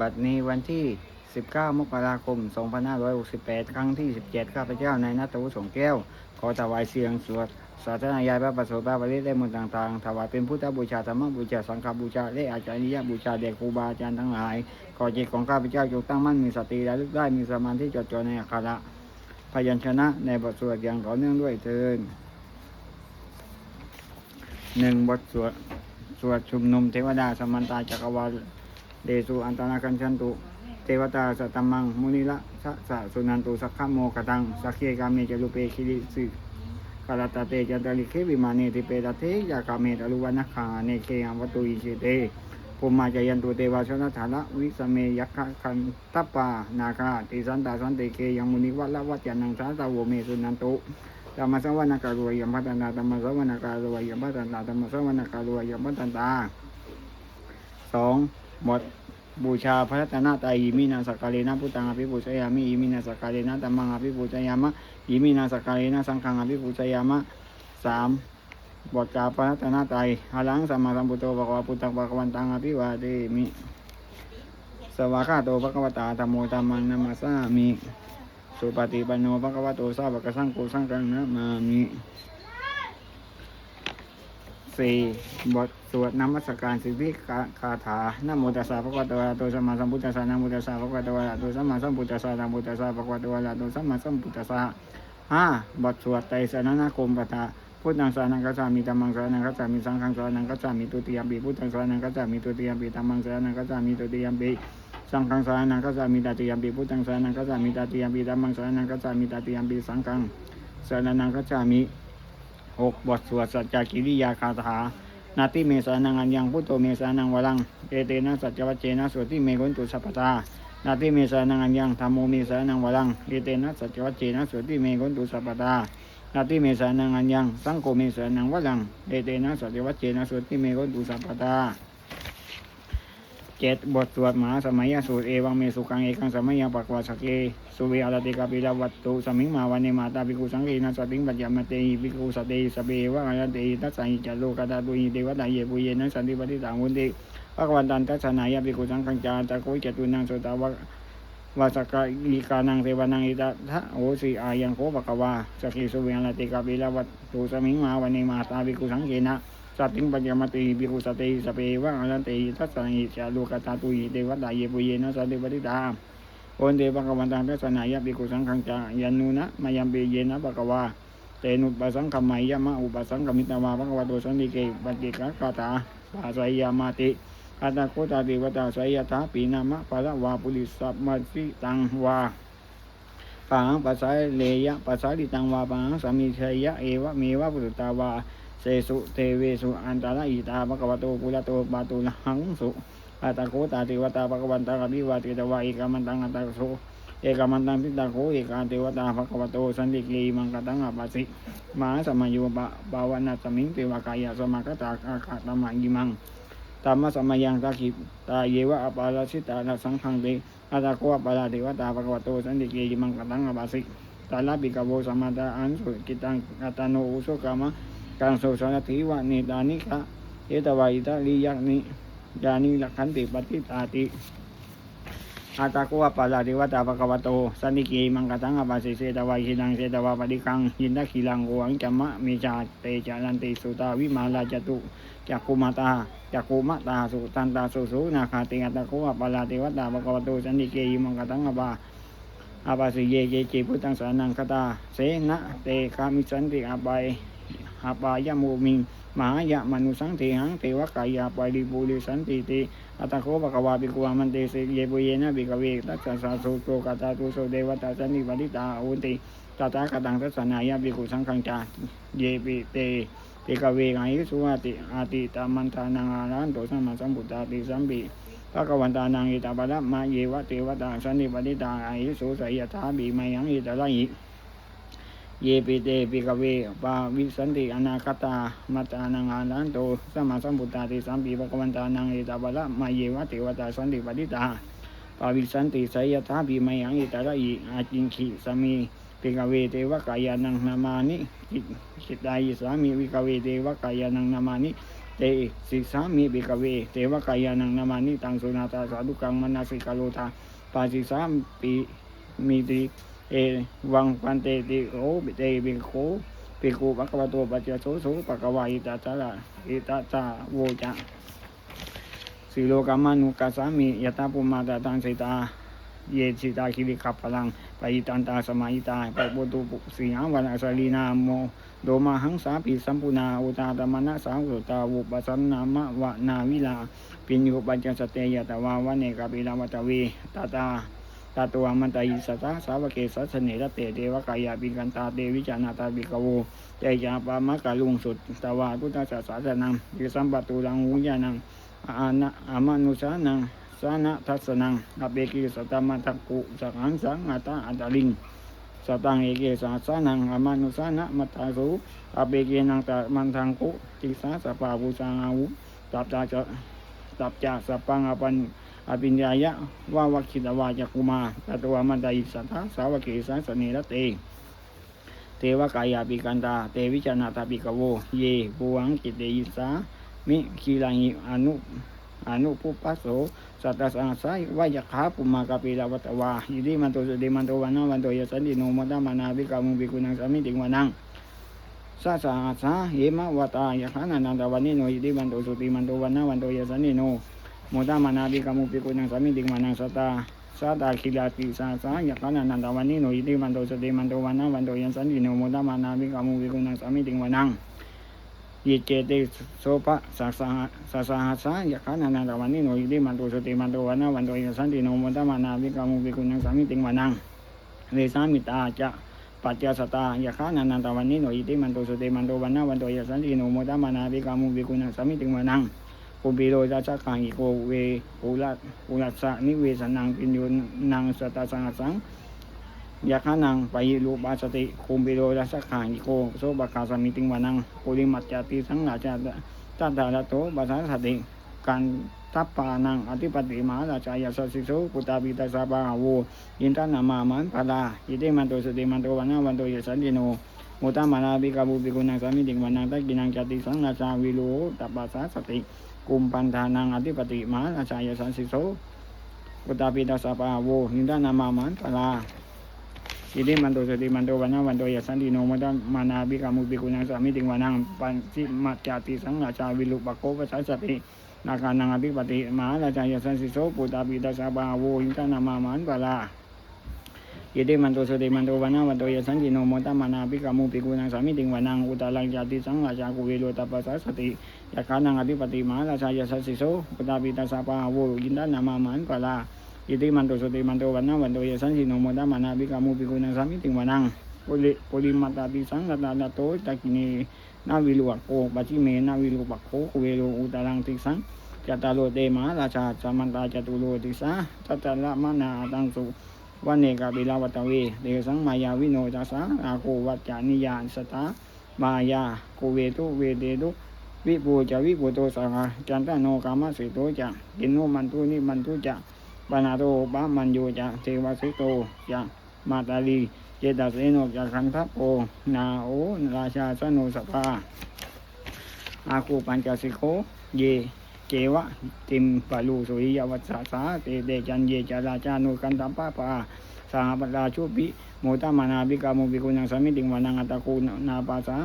บัดนี้วันที่ 19 มกราคม 2568 ครั้งที่ 17 ข้าพเจ้าในนัทวุฒิสงแก้ว ขอถวายเสียงสวดสาธนายายพระประสงค์พระบริได้มนต่างๆ ถวายเป็นพุทธบูชาธรรมบูชา สังฆบูชา และอาจารย์บูชาแด่ครูบาอาจารย์ทั้งหลาย ขอจิตของข้าพเจ้าจงตั้งมั่นมีสติระลึกได้มีสมาธิจดจ่อในอักขระพยัญชนะในบทสวดอย่างต่อเนื่องด้วยเทินหนึ่งบทสวดสวดชุมนุมเทวดาสมันตาจักรวาล เดสุอันตนาคันชันตุเทวตาสตตมัง มุนิละสะสะสุนันตุสักขโมกตัง สักเคกามิจลุเปคิริสิกาลตาเตจันตลิเควิมาเนติเปตเทยากาเมตอรุวันาคาเนเคอัมวตุอิเชเตภูมิมาจายันตุเทวาชนะฐานะวิสเมยักขคันตปานาคาติสันตาสันติเคยังมุนิวัลวัจจันังสาตาวเมสุนันตุธรรมสวนาการุยยมพัฒนาธรรมสวนาการุยยมพัฒนาธรรมสวนาการุยยมพัฒนาสอง หมดบูชาพระรัตนตรัยอิมินาสกกาเลนะพุทธังอภิปูชยามิอิมินาสกกาเลนะตัมมังอภิปูชยามะอิมินาสกกาเลนะสังฆังอภิปูชยามะสามบทกล่าพระรัตนตรัยหลังสัมมาสัมพุทโธภะควะพุทธังภะคะวันตังอภิวาเทมิสวากาโตภะควตาธัมโมธัมมังนามาสามิสุปฏิปันโนภะควโตสาวกสังโฆสังฆังนะมามิ สี่บทสวดนมัสการสิทธิคาถานโมตัสสะภะคะวะโตอะระหะโตสัมมาสัมพุทธัสสะนโมตัสสะภะคะวะโตอะระหะโตสัมมาสัมพุทธัสสะนโมตัสสะภะคะวะโตอะระหะโตสัมมาสัมพุทธัสสะห้าบทสวดไตรสรณคมปทะพุทธังสรณังกัจฉามิธัมมังสรณังกัจฉามิสังฆังสรณังกัจฉามิตุติยมปิพุทธังสรณังกัจฉามิตุติยมปิธัมมังสรณังกัจฉามิตุติยมปิสังฆังสรณังกัจฉามิตติยมปิพุทธังสรณังกัจฉามิตติยมปิธัมมังสรณังกัจฉามิตติยมปิสังฆังสรณังกัจฉามิ หกบทสวดสัจจกิริยาคาถานาติเมสานังอันยังพุทโธเมสานังวรังเอเตนะสัจจวัจเจนะสวดที่เมกุนตุสัพพตานาติเมสานังอันยังธรรมโมเมสานังวรังเอเตนะสัจจวัจเจนะสวดที่เมกุนตุสัพพตานาติเมสานังอันยังสังโฆเมสานังวรังเอเตนะสัจจวัจเจนะสวดที่เมกุนตุสัพพตา เจ็ดบทสวดมหาสมัยสูตรเอวังเมสุขังเอกังสมัยยังปักวาสเกสุเวอารติกาปิลาวัตตุสมิงมาวันเนมาตาภิกุสังเกนะสติงปัจจามเตหิภิกุสเตหิสเปวะอายเตหิทัสสังจัลโลกตาตุหิเทวตาเยปุเยนะสันติปฏิตังวุนติภะคะวันตันทัสนายาภิกุสังฆังจาตะโกจตุนังโสตาวะวาสกาอีกานังเทวานังอิตาทะโอสีอายังโคปะกวาสกิสุเวอารติกาปิลาวัตตุสมิงมาวันเนมาตาภิกุสังเกนะ สัตติงปัญญามติภิกขุสติสเปวะอรันติทัสสังหิจาโลกตาตุหิเทวตาเยปุเยนะสันติปฏิตาโอนเดปะกวันตังทัสสนายาภิกุสังฆังจายันนุนะมายัมเปเยนะปะกวาเตนุปสังขมายะมะอุปสังขมิตาวาปะกวาโตสันติเกปฏิกะกาตาปาสยามาติอัตตะโคตาเทวตาสัยถาปีนามะภะละวาปุริสัมมาสิตังวาปังปัสสาเลยะปัสสาลิตังวาปังสามิชัยยะเอวะเมวะปุตตาวา เสสุเทเวสุอันตระอิตาภะควะโตปุระโตปาตุลหังสุอัตตะโคตาเทวตาภะควันตังอภิวาเทตวาเอกามันตังอัตตะโสเอกามันตังทิตาโคเอกาเทวตาภะควะโตสันติกีมังกตังอปัสสิมาสมัยโยปะภาวนาสมิงเทวกายะสมากตาอาคาตมังยิมังธรรมสมัยยังตาคิตาเยวะอปาราชิตานาสังขังเตอาตาโกปาราเทวตาภะควะโตสันติกยิมังกตังอปัสสิตาลาปิกาโวสมาตาอันสุกิตังอัตโนอุสุกามะ กังโสสนติวะเนตานิคะเอตวาอิตาลิยักนิยานิลักขันติปฏิตาติอาตาโกปาราเทวตาภะคะวโตสันติกีมังกตังอปัสสิเสตวาหินังเสตวาปฏิกังยินทคิลังโอหังจัมมะเมจาเตจารันติสุตาวิมาลาจตุจักกุมาตาจักกุมะตาสุตันตาสุสุนาคาติอัตตะโกะปาลาเทวตาภะคะวโตสันติกีมังกตังอบาอาบาสิเยเยเจพุทธังสานังคตาเสนะเตคามิสันติอาบา ยอาบายโมมิงมหายะมนุสังเทหังเทวกายาปาริปุริสันติติอัตะโกภะคะวาปิกุอามันเตเสเยปุเยนะปิกเวตัสสะสะสุโตกตาตุโสเดวตาสันนิปติตาอุติตาตากตังทัสนายาปิกุสังฆังจาเยปิเตเอกเวกังยิสุอาติอาติตามันทานังอารันโตสัมมาสัมพุทธาติสัมปิภะควันตานังอิตาปะระมาเยวะเทวตาสันนิปติตาอิสุสัยยะถาบิมายังอิตาละหิ เยปิเตปิกเวปาวิสันติอนาคตามัตานังอารันโตสัมมาสัมพุทธาติสัมปิภะคะวันตานังอิตาปะระมาเยวะเทวตาสันนิปติตาปาวิสันติสยถาบิมายังอิตาละหิอาจิงขิสมีปิกเวเทวกายานังนามานิจิตตายิสามิวิกเวเทวกายานังนามานิเตสิสามิบิกเวเทวกายานังนามานิตังสุนาตาสาธุกังมนาสิกาโลตาปาสิสามปิมิติ เอวังปันเตติโอบิเตบิโคปิโกปะกวะโตปัจจโสโสปะกวาอิตาตาลาอิตาตาโวจะสิโลกามานุกัสสามิยตาปุมาตาตังสิตาเยสิตาคิริขับพลังไปตันตาสมัยตาไปปุตุปุสีหาวันอาสลีนาโมโดมาหังสาปิสัมปุนาอุตาตมนะสาวุตาวุปสันนามะวะนาวิลาปิญญุปัญจสเตยตวาวะเนกาปิลาวัตเวตาตาาตัวมันตายิสตสาวเกสัสเนรเตเทวกายาปิกันตาเตวิจานาตาบิกโวเตยาปามะกะลุงสุดตวาพุทธศาสนังยิสัมปตุลังวุญญานังอานะอามานุสานังสานะทัศนังอเปกิสตมัทักกุสังหังสังอัตาอัตลิงสตังเอเกสาสานังอามานุสานะมัตตาสุอเปกินังตะมันทังกุติสาสปาบุสังอาวุตับจาตับจาสปังอปัน อปิญญายะว่าวัคคิตวาจักกุมาตตัวมันตาอิสัทธาสาวเกสัสเนรเตเทวกายาปิกันตา เตวิจนาตาปิกโว เยปุวังกิเตยิสามิคีลังอิอนุอนุปุปัสโสสัตตสังสายวายขาปุมากาปิลาวัตวายิริมันโตสุเดมันโตวันนาวันโตยสันติโนมตามานาบิกามุบิกุนังสามิติงวานังสาสาสาเหมาวตายขานันตวันนิโนยิริมันโตสุติมันโตวันนาวันโตยสันติโน โมตามานาบิกามุบิกุนังสามิติงวานังสัตตาสาตาคิลาติสาสายขานันตาวันนิโนยิริมันโตสติมันโตวันนาวันโตยันสันติโนโมตามานาบิกามุบิกุนังสามิติงวานังยิเจติโสภะสัสสะสัสสะหัสสะยะขานานาตวันนิโนยิริมันโตสติมันโตวันนาวันโตยันสันติโนมตตมานาวิกามุวิกุณังสามิติงวานังเวสามิตาจะปัจจสตายะขานานาตวันนิโนยิริมันโตสติมันโตวันนาวันโตยสันติโนมตตมานาวิกามุวิกุณังสามิติงวานัง ปุปิโรจัสกังอิโกเวปุรัตปุรัสสะนิเวสนังปิญญูนังสตาสังสังยาขานังไปรูปาสติคุมปิโรรัสขานโกโซบากาสมิติงวานังปุริมัจจติสังราชาตตาลโตบาสาสติการทัพปานังอธิปติมหาราชายาสสิโสปุตาปิตาสาบาโวยินทานามามันปาลายิเตมันโตสติมันโตวันนาวันโตยสันติโน มุตตามานาบิกาบุปิกุนังสามิติงวานังตะกินังจติสังราชาวิโลตัปปาสาสติกุมปันธา นังอธิปติมหาราชายาสสิโสปุตตาปิตาสาบาโวยินทานามามันวันโตสติมันโตวันนาวันโตยสันติโนมตมานาบิกามุปิกุณังสามิติงวานังปัญจิมัจจติสังราชาวิลุปโกปัสสตินาคานังอภิปติมหาราชายสันสิโสปุตตาปิตาสาบาโวหินตานามามันปาลาอิติมันโตสติมันโตวันนาวันโตยสันติโนมานาบิกามุปิกุณังสามิติงวานังอุตาลังจติสังราชากุเวโลตปัสสติยาคานังอภิปติมหาราชายสันสิโสปุตาปิตาสาบาโวหินตานามามันปาลาอิติมันโตสติมันโตวันนาวันโตยสันติโนโมตมานาบิกามุปิกุณังสามิติงวานังปุริปุริมัตาติสังกัตตาโตตะกินีนาวิลุวะโกปัจจิเมนาวิลุปะโคเวโลอุตรังติสังจัตตาโลเตมหาราชาสมันตาจตุโลติสาตัตตะละมนาตังสุ วันเนกาบิลาวัตเวเดสังมายาวิโนจัสสาอาโกวัจจานิยานสตามายาโกเวตุเวเดตุวิปูจะวิปูโตสังจันตโนกามสิโตจะกินโนมันตุนิมันตุจะปนาโตปามันโยจะเทวสิโตจะมาตาลีเจตเสโนจะคันทัพโอนาโอราชาสนุสภาอาคูปัญจสิโคเย เจวะติมปาลูสุริยวัสสาสาเตเดจันเยจาราชานุกันตัมปาปาสหปราชุปิโมตมานาบิกามุบิกุนังสามิติงวานังอัตตะคูนาปาสา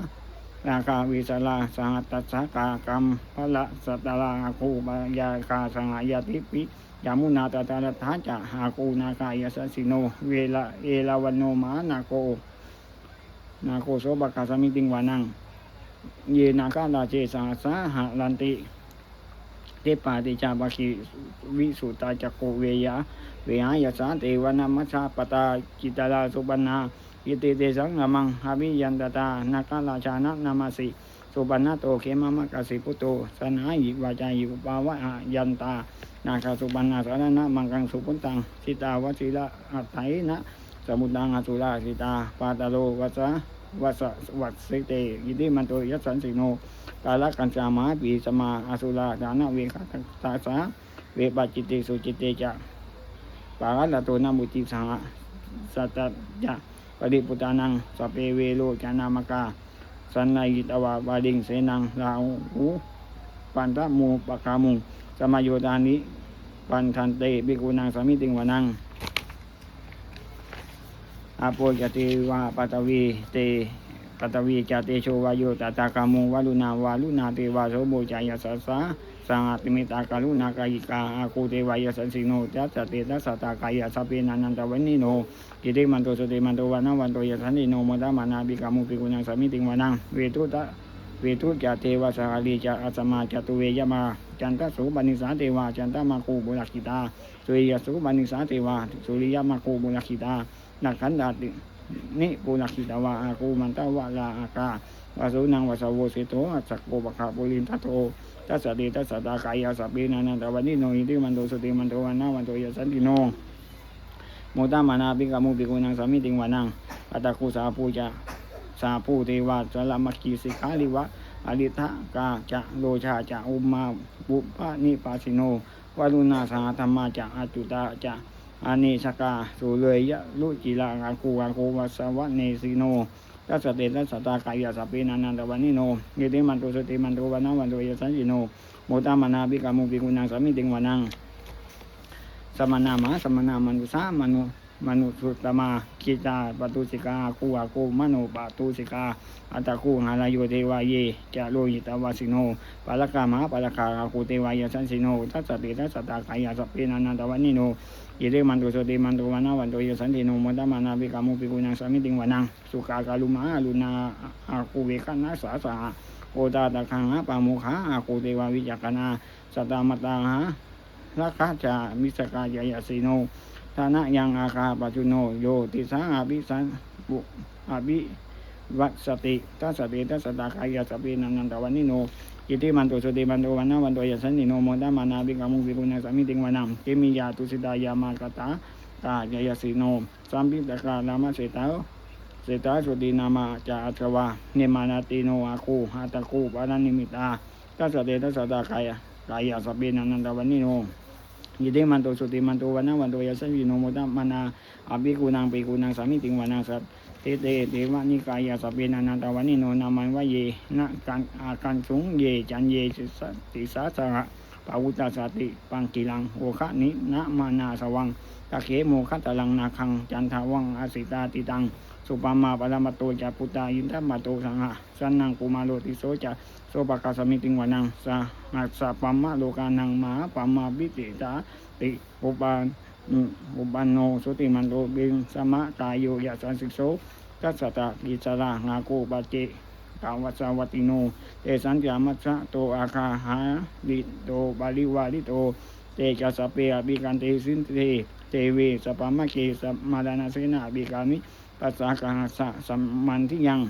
ราคาวิสลาสหัตตสกากรรมพละสัตตลาคูปยาคาสังหายติปิยามุนาตาตาลทาจะหากูนากายสัสสิโน เวลาเอลาวันโนมานาโกนาโกโสบกาสมิติงวานัง เยนาคาลาเจสาสาหลันติ เทปาติจาบาคิวิสุตาจักโกเวยาเวยายสาเทวนามัชฌาปตาจิตาลาสุปันนาอิติเตสังนามังหาวิยันตตานาคาลาชานะนามาสิสุปันนาโตเขมามะกสิพุโตสนาหิวาจายิปาวะยันตานาคาสุปันนาสารนะมังกังสุพุนตังสิตาวชิระอัตไถนะสมุตังอสุราสิตาปาตาโลวัสสะ วัสสะวัสสิเตยิติมันโตยัสสันสิโนกาลกัญจามาปีสมาอสุราดานะเวคาตาสาเวปัจจิติสุจิตเตจะปาละโตนามุติสังสัตยะปริปุตานังสพเปเวโลจานามกาสันนายิตวาบาดิงเสนังลาหูปันตะมูปะคามุงสมโยตานิปันทันเตบิกุนังสามิติงวานัง อาโปจติวาปัตตวีเตปัตตวีจเตโชวายโยตตากามุงวาลุนาวาลุนาเตวาโสโมจายาสสาสังอติมิตากาลุนากายิกาอาคูเทวายสันสิโนจัสสติตัสสตากายาสเปนันันตวันนิโนกิติมันโตสติมันโตวันนาวันโตยัสันติโนมดามานาบิกามุปิกุณังสามิติงวานังเวทุตะเวทุจะเทวสหลีจะอัสมาจตุเวยมาจันทสุบันิสาเทวาจันทมาคูบุรักิตาสุริยสุบันิสาเทวาสุริยมาคูบุรักิตา นักขันดาตินิปุรักิตาวาอาคูมันตาวาลาอากาวาสุนังวาสาวสิโตอักโกปะคาปุลินทัตโตตัสสะเดตัสสตากายาสัพเพนันตวันนิโนอิติมันโตสติมันโตวันนาวันโตยสันติโนโมตามานาปิกามุปิกุนังสามิติงวานังอัตคุสาปูจะสาปูเทวาสลามัคคีสิกาลิวะอริทะกาจะโลชาจะอุมมาบุปะนิปาสิโนวารุณาสาธรรมาจะอาจุตาจะ อาเนชกาสุเลยยะลุจิลาอาคูอาคูวัสวะเนสิโนตัสสะเตตัสสตากายสัพเพนันันตวันนิโนเยติมันตุสติมันตุวันนาวันตุยสันจิโนโมตามานาปิกามุปิกุนังสามิติงวันังสมนามะสมนามนุสามนุ มนุสุตมาคิจาปตุสิกาคูอาคูมโนปตุสิกาอัตคูหาลายโยเทวายจะโลหิตวาสิโนปาลกามหาปาลกาอาคูเทวายสันสิโนทัสสติทัสสตากายาสพเพนันนันตวันนิโนยิเรมันตุสติมันตุวานาวันตุยสันติโนมตมานาภิกามุปิกุนังสามิติงวานังสุขากาลุมาลุนาอาคูเวกันาสาสาโอตาตะคังหาปามุขาอาคูเทวาวิจักนาสตามตาหารักขจามิสกายายาสิโน ฐานะยังอาคาปัจจุโนโยติสังอาภิสันบุอาภิวัตสติทัสสติทัสตากายาสเปนันนันตวันนิโนกิติมันตุสติมันโตวันนาวันโตยัสสันนิโนโมดามานาบิกามุวิกุณสามิติงวานังเกมิยาตุสิตายามากตากายายาสิโนสัมปิตกาลามาเสตาเสตาสุตินามาจาอัตวาเนมานาติโนอาคูหาตะคูปานานิมิตาทัสสติทัสตากายากายาสเปนันนันตวันนิโน ยิเดมันโตสุติมันโตวันนาวันโตยัสสิโนโมตมานาอภิกุนังปิกุนังสามิติงวานังสัตเตเตเทวานิกายาสเปนันาตวันนิโนนามันวะเยนะกันอาการสุงเยจันเยสิสติสาสระปาวุตาสติปังกิลังโอคะนินะมานาสวังตะเขโมคัตะลังนาคังจันทาวังอาสิตาติตัง สุปามาปรมาโตจะปุตายินทมาโตสังหะสันนังกุมาโลติโสจะโสปากาสมิติงวานังสาหัสสะปัมมะโลกานังมาปัมมาบิติตาติอุปานอุปันโนสุติมันโตบิงสมะกายโยยะสันสิโสกัสสตะกิจารางาโกปะเจกาวัสวัติโนเตสัญจามัสสะโตอาคาหาลิโตบาลิวาลิโตเตจัสสะเปอบิกันเตสินเตเตเวสปามะเกสมาดานาเสนาบิกามิ ปัสสะกาหสะสัมมันทิยัง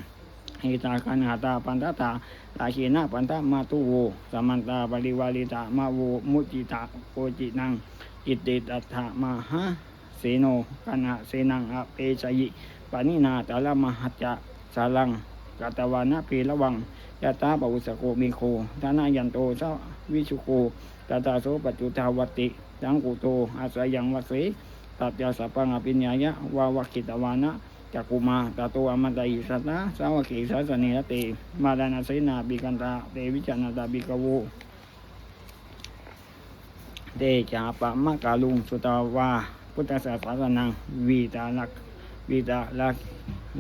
หิตาคันหาตาปันตตาลาเชนะปันตมาตุโวสมันตาปริวาลิตามาโวมุจิตาโกจินังอิติตัตถะมหาเสโนกันหะเสนังอเปชยิปานินาตาลมหัจจะสาลังกัตวานะปีระวังยะตาปุสโกมิโคทานายันโตสะวิชุโกตาตาโสปัจจุทาวติสังกุโตอาศัยยังวสเสตัดยาสัพังอภิญญายะวาวกิตวานะ จักุมาตาโตอมตะอิสัตตะสาวกิสัสเนรเตมาดานาเสนาบิกันตาเตวิจานาตาบิกโวเตจาปะมะกาลุงสุตาวาพุทธศาสนานังวีตาลักวีตาลัก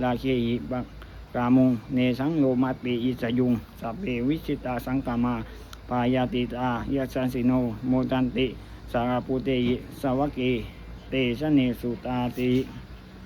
ลาเคหิบังกามุงเนสังโลมาติอิสยุงสัพเพวิชิตาสังกามาปายาติตายัสสันสิโนโมตันติสารปุเตยิสวกเกเตชะเนสุตาติ